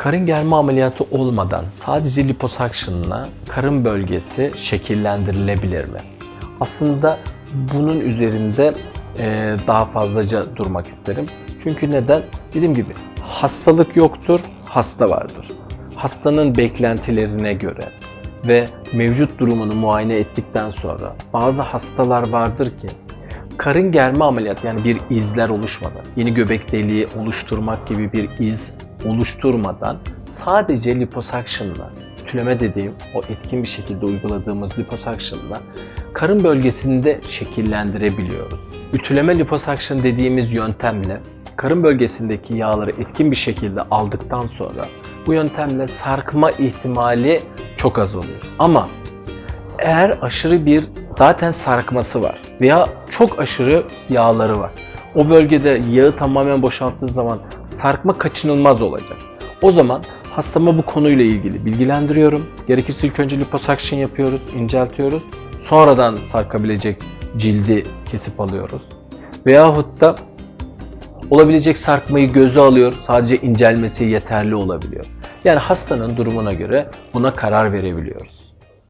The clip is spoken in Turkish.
Karın germe ameliyatı olmadan sadece liposakşınla karın bölgesi şekillendirilebilir mi? Aslında bunun üzerinde e, daha fazlaca durmak isterim. Çünkü neden? Dediğim gibi hastalık yoktur, hasta vardır. Hastanın beklentilerine göre ve mevcut durumunu muayene ettikten sonra bazı hastalar vardır ki karın germe ameliyatı yani bir izler oluşmadan, yeni göbek deliği oluşturmak gibi bir iz oluşturmadan sadece liposakşınla, ütüleme dediğim o etkin bir şekilde uyguladığımız liposakşınla karın bölgesinde şekillendirebiliyoruz. Ütüleme liposakşın dediğimiz yöntemle karın bölgesindeki yağları etkin bir şekilde aldıktan sonra bu yöntemle sarkma ihtimali çok az oluyor. Ama eğer aşırı bir zaten sarkması var veya çok aşırı yağları var. O bölgede yağı tamamen boşalttığı zaman sarkma kaçınılmaz olacak. O zaman hastama bu konuyla ilgili bilgilendiriyorum. Gerekirse ilk önce liposuction yapıyoruz, inceltiyoruz. Sonradan sarkabilecek cildi kesip alıyoruz. Veyahut da olabilecek sarkmayı göze alıyor. Sadece incelmesi yeterli olabiliyor. Yani hastanın durumuna göre buna karar verebiliyoruz.